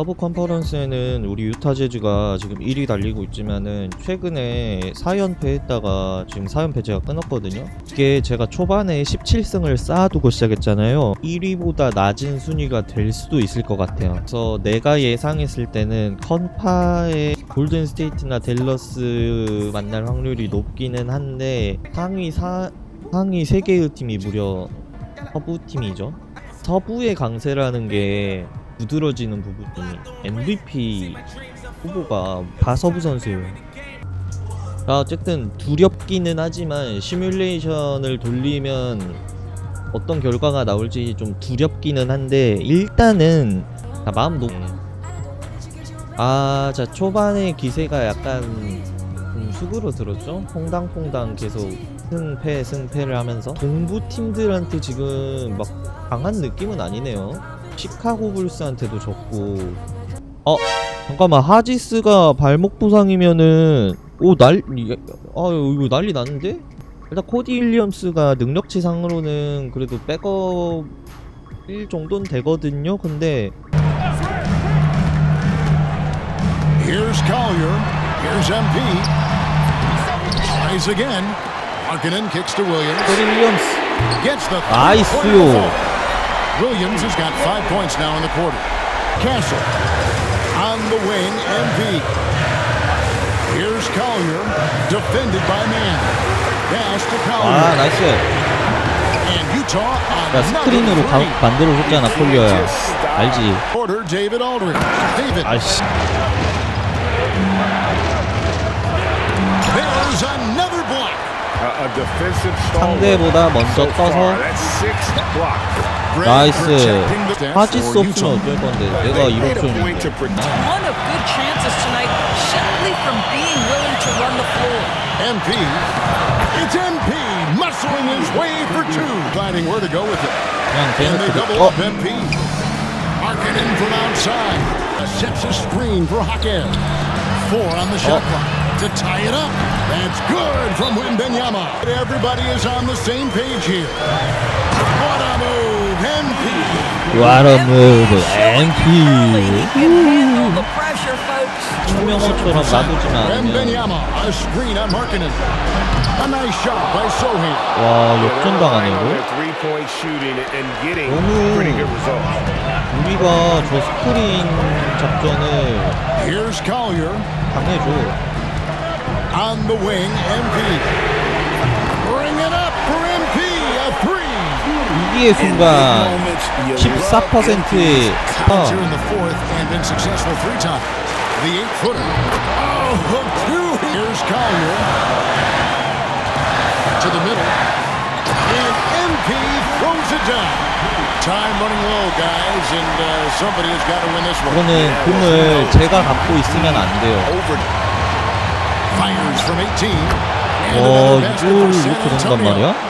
서브 컨퍼런스에는 우리 유타 재즈가 지금 1위 달리고 있지만은 최근에 4연패 했다가 지금 4연패 제가 끊었거든요. 이게 제가 초반에 17승을 쌓아두고 시작했잖아요. 1위보다 낮은 순위가 될 수도 있을 것 같아요. 그래서 내가 예상했을 때는 컨파의 골든 스테이트나 델러스 만날 확률이 높기는 한데 상위 4 상위 3개의 팀이 무려 서부 팀이죠. 서부의 강세라는 게 두드러지는 부분이 MVP 후보가 다 서부 선수예요. 자, 어쨌든 두렵기는 하지만 시뮬레이션을 돌리면 어떤 결과가 나올지 좀 두렵기는 한데 일단은 자, 마음 놓. 아, 자 초반에 기세가 약간 좀 수그러들었죠. 퐁당퐁당 계속 승패 승패를 하면서 동부 팀들한테 지금 막 강한 느낌은 아니네요. 시카고 불스한테도 졌고. 어 잠깐만 하지스가 발목 부상이면은 오날 아 이거 난리 났는데? 일단 코디 윌리엄스가 능력치상으로는 그래도 백업일 정도는 되거든요. 근데 Here's Collier. Here's MP. Tries again. Markinen kicks to Williams. 윌리엄스 Gets the 나 Williams has got five points now in the quarter. Castle on the wing. MP. Here's Collier. Defended by Mann. Pass to 아 Collier. 나이스. And Utah on 야 스크린으로 가, 반대로 줬잖아 폴리어야. 알지? Quarter, David Aldridge. David. 아이씨. There's another block. A, a defensive stalwart. 상대보다 먼저 So far, 떠서 that's six block. Greg 나이스. protecting the stats 하지스 for 없으면 Utah. 어쩔 건데 내가 They made a point to 이렇게 protect. ton of good chances tonight simply from being willing to run the floor. MP. It's MP muscling his way for two. Finding where to go with it. 그냥 And they 대놓고 double 어? up MP. Marking in from outside. Sets a screen for Haquez. Four on the shot clock. To tie it up. That's good from Wimbenyama. Everybody is on the same page here. What a move. MP. 와라 무브 Showing MP. 홍명호처럼 놔두지만 않으면 Wimbenyama. A screen on Markinen. A nice shot by Sohain. 와 Yeah, they're 역전당하네 relying on 이거 their three-point shooting and getting 너무-. 우리가 저 스크린 작전을 Here's Collier. 당해줘 On the wing, MP. 위기의 순간 moments, you 14%의 Counter in the fourth and been successful three times. The eight footer. Oh, hook two. Here's Collier. To the middle. And MP throws it down. Time running low, guys, and uh, somebody has got to win this one. 이거는 공을 제가 갖고 있으면 안 돼요 over Fires from 18. And 와 another basket 이걸 이렇게 된단. 말이야?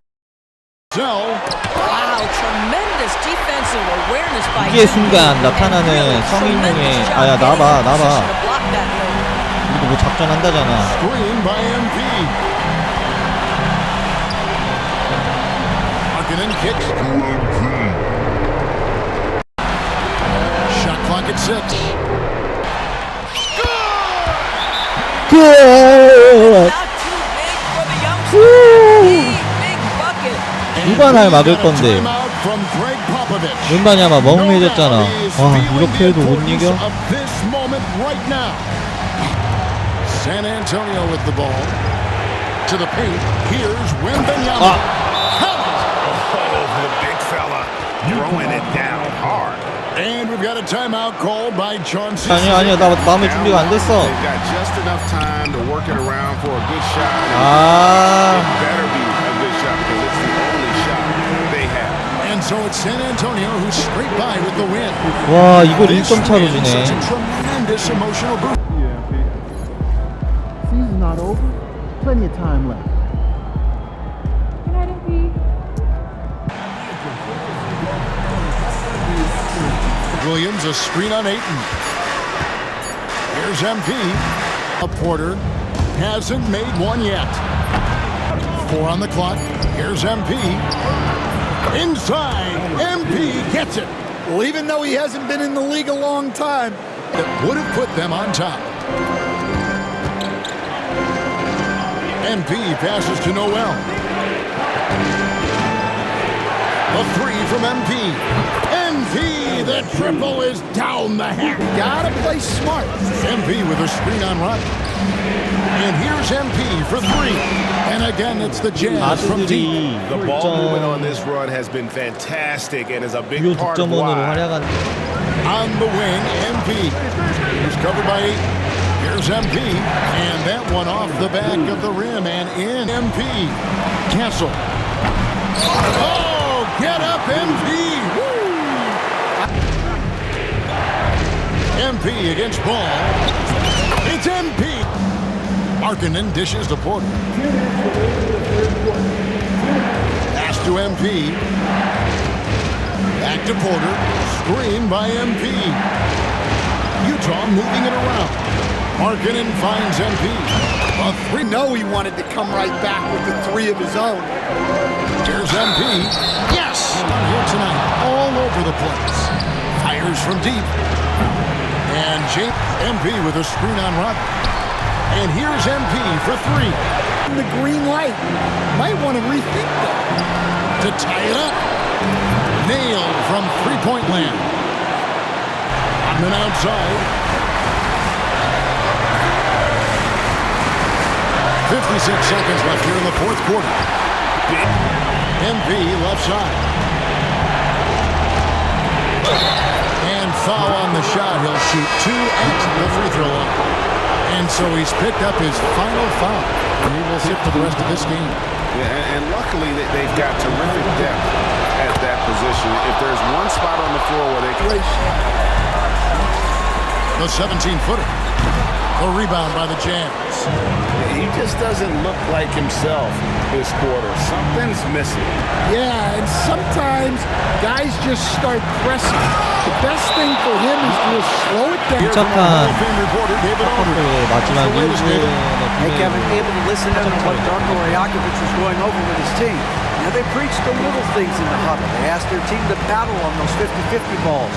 이게 him. 순간 And 나타나는 성인용의 아야 나봐 나봐 position to block that move. 우리도 뭐 작전한다잖아 Screen 날 막을 건데 Popovich. 웬만하마 멍해졌잖아 와 이렇게 해도 못 이겨? 아. Oh. 아니야 아니야 나 마음의 준비가 안 됐어 They've so it's San Antonio who's straight by with the win. 와 이걸 This 1점 차로 win, 주네 such a tremendous emotional boost. Season's not over. Plenty of time left. Good night, MP. Williams, a screen on Aiton. Here's MP. A Porter hasn't made one yet. Four on the clock. Here's MP. Inside. MP gets it. Well, even though he hasn't been in the league a long time, it would have put them on top. MP passes to Noel. A three from MP. MP, the triple is down the hack. Gotta play smart. MP with a screen on Rodney. And here's MP for three. And again, it's the Jazz from deep. The ball movement on this run has been fantastic and is a big part of why. On the wing, MP. He's covered by eight. Here's MP. And that one off the back of the rim and in. MP. Castle. Oh, get up, MP. Woo. MP against Ball. It's MP. Markkinen dishes to Porter. Pass to MP. Back to Porter. Screen by MP. Utah moving it around. Markkinen finds MP. A three. know he wanted to come right back with the three of his own. Here's MP. Yes! Here tonight, all over the place. Fires from deep. And James MP with a screen on Rodney. And here's MP for three The green light. Might want to rethink that. to tie it up. Nailed from three-point land. On then outside. 56 seconds left here in the fourth quarter. MP left side. And foul on the shot. He'll shoot two at the free throw line. And so he's picked up his final foul. And he will sit for the rest of this game. Yeah, and, and luckily they, they've got terrific depth at that position. If there's one spot on the floor where they can The 17-footer. The rebound by the Jazz. he just doesn't look like himself this quarter. Something's missing. Yeah, and sometimes guys just start pressing. The best thing for him is to just slow it down. Here's our Hall 착한 of Fame reporter David Aldridge. 그 마지막 What's the latest, David? 1분의 Hey, Kevin, able to listen to what Darko Rajakovic was going over with his team. Now, they preached the little things in the huddle. They asked their team to battle on those 50-50 balls.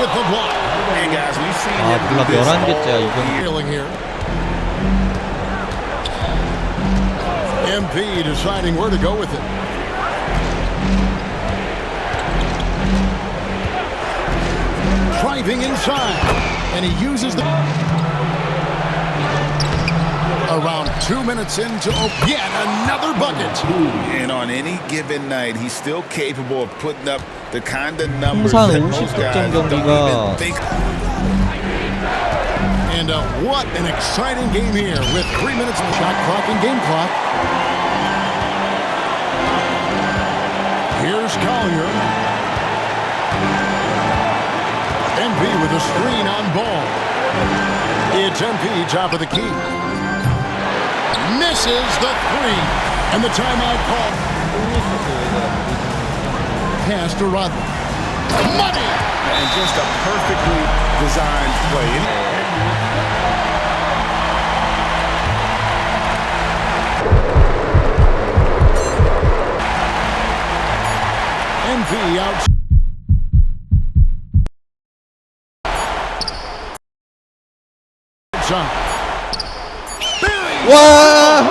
with the block. And guys, we've seen 아 him do 블락 this 11개째야 all 이건 Feeling here. MP deciding where to go with it. Driving inside, and he uses the. Around two minutes into yet another bucket. And on any given night, he's still capable of putting up the kind of numbers that most guys don't even think. And uh, what an exciting game here with three minutes of shot clock and game clock. Here's Collier. MP with a screen on ball. It's MP, top of the key. Misses the three. And the timeout call. Pass to Rodney. Money! And just a perfectly designed play. MP out. Son. 와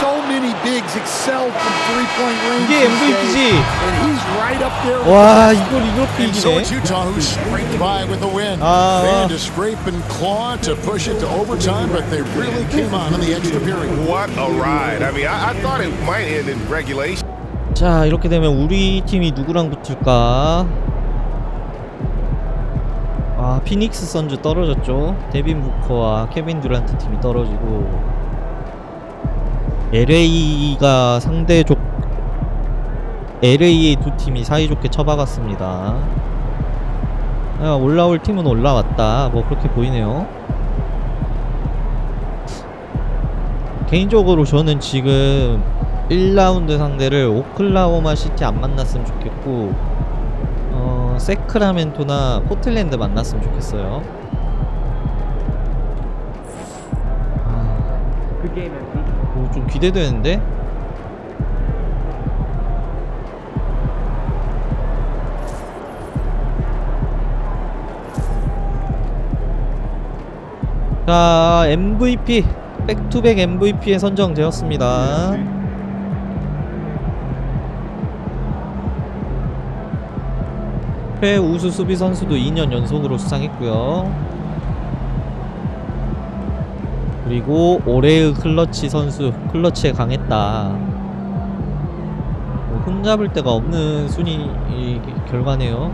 So many bigs excel from three-point range. 이게 MVP지. And he's right up there. with 와 이걸 이렇게 And so 이기네. it's Utah who scraped by with the win. Ah. they had to scrape and claw to push it to overtime, but they really came on in the extra period. What a ride. I mean, I, I thought it might end in regulation. 자 이렇게 되면 우리 팀이 누구랑 붙을까? 아 피닉스 선즈 떨어졌죠. 데빈 부커와 케빈 듀란트 팀이 떨어지고 LA가 상대적 LA의 두 팀이 사이좋게 쳐박았습니다. 아, 올라올 팀은 올라왔다. 뭐 그렇게 보이네요. 개인적으로 저는 지금 1라운드 상대를 오클라호마 시티 안 만났으면 좋겠고 어, 세크라멘토나 포틀랜드 만났으면 좋겠어요. 아, 오, 좀 기대되는데? 자, MVP 백투백 MVP에 선정되었습니다. 최우수 수비 선수도 2년 연속으로 수상했고요. 그리고 올해의 클러치 선수, 클러치에 강했다. 뭐 흠잡을 데가 없는 순위 이 결과네요.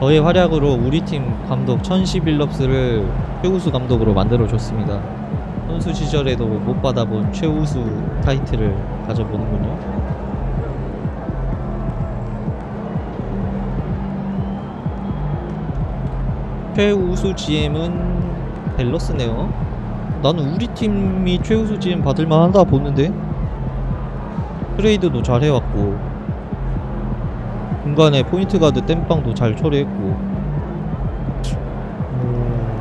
저의 활약으로 우리 팀 감독 천시 빌럽스를 최우수 감독으로 만들어 줬습니다. 선수 시절에도 못 받아본 최우수 타이틀을 가져보는군요. 최우수 GM은 델러스네요. 나는 우리 팀이 최우수 GM 받을만 하다 보는데 트레이드도 잘 해왔고 중간에 포인트 가드 땜빵도 잘 처리했고 음...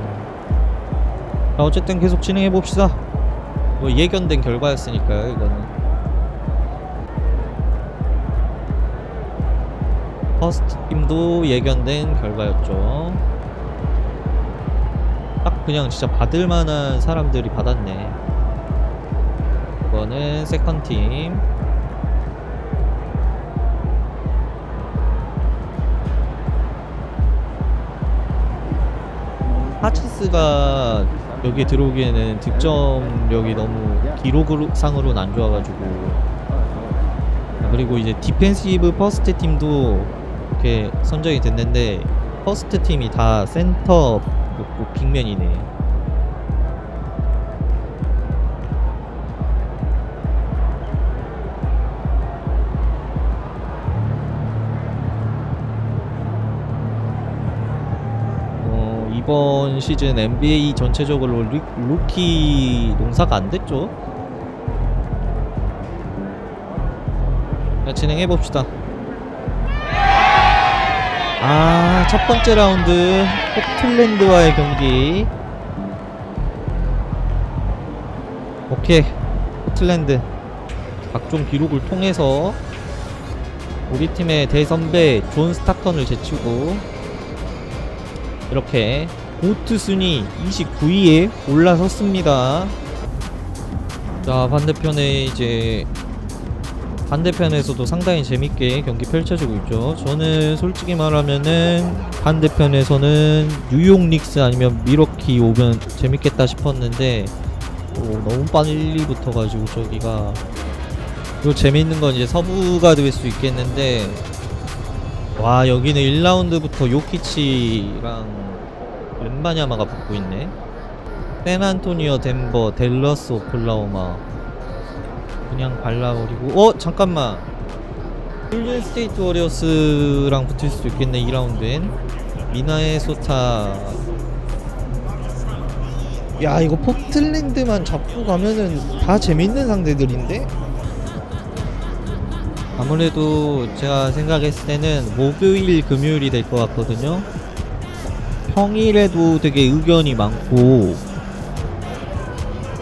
자 어쨌든 계속 진행해 봅시다. 뭐 예견된 결과였으니까요 이거는. 퍼스트 팀도 예견된 결과였죠. 딱 그냥 진짜 받을 만한 사람들이 받았네. 이거는 세컨 팀. 하치스가 여기에 들어오기에는 득점력이 너무 기록상으로는 안 좋아가지고 그리고 이제 디펜시브 퍼스트 팀도 이렇게 선정이 됐는데 퍼스트 팀이 다 센터 그 빅맨이네. 어, 이번 시즌 NBA 전체적으로 리, 루키 농사가 안 됐죠. 자, 진행해 봅시다. 아, 첫 번째 라운드 포틀랜드와의 경기. 오케이. 포틀랜드. 각종 기록을 통해서 우리 팀의 대선배 존 스타턴을 제치고 이렇게 고트 순위 29위에 올라섰습니다. 자, 반대편에 이제 반대편에서도 상당히 재밌게 경기 펼쳐지고 있죠. 저는 솔직히 말하면은 반대편에서는 뉴욕 닉스 아니면 미러키 오면 재밌겠다 싶었는데 오, 너무 빨리 붙어가지고 저기가 요 재밌는 건 이제 서부가 될 수 있겠는데 와 여기는 1라운드부터 요키치랑 웬바냐마가 붙고 있네. 샌안토니오, 덴버, 델러스, 오클라호마 그냥 발라버리고. 어 잠깐만. 홀든 스테이트 워리어스랑 붙을 수도 있겠네 2라운드엔. 미나의 소타. 야 이거 포틀랜드만 잡고 가면은 다 재밌는 상대들인데? 아무래도 제가 생각했을 때는 목요일 금요일이 될 것 같거든요. 평일에도 되게 의견이 많고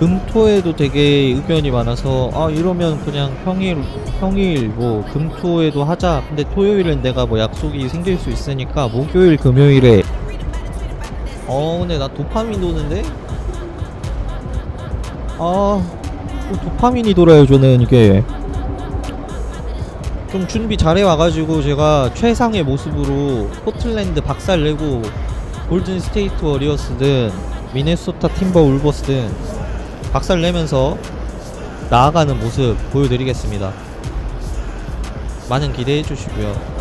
금토에도 되게 의견이 많아서 아 이러면 그냥 평일 평일 뭐 금토에도 하자. 근데 토요일은 내가 뭐 약속이 생길 수 있으니까 목요일 금요일에. 어 근데 나 도파민 도는데? 아 도파민이 돌아요 저는 이게. 좀 준비 잘해 와가지고 제가 최상의 모습으로 포틀랜드 박살내고 골든 스테이트 워리어스든 미네소타 팀버 울버스든 박살 내면서 나아가는 모습 보여드리겠습니다. 많은 기대해 주시고요.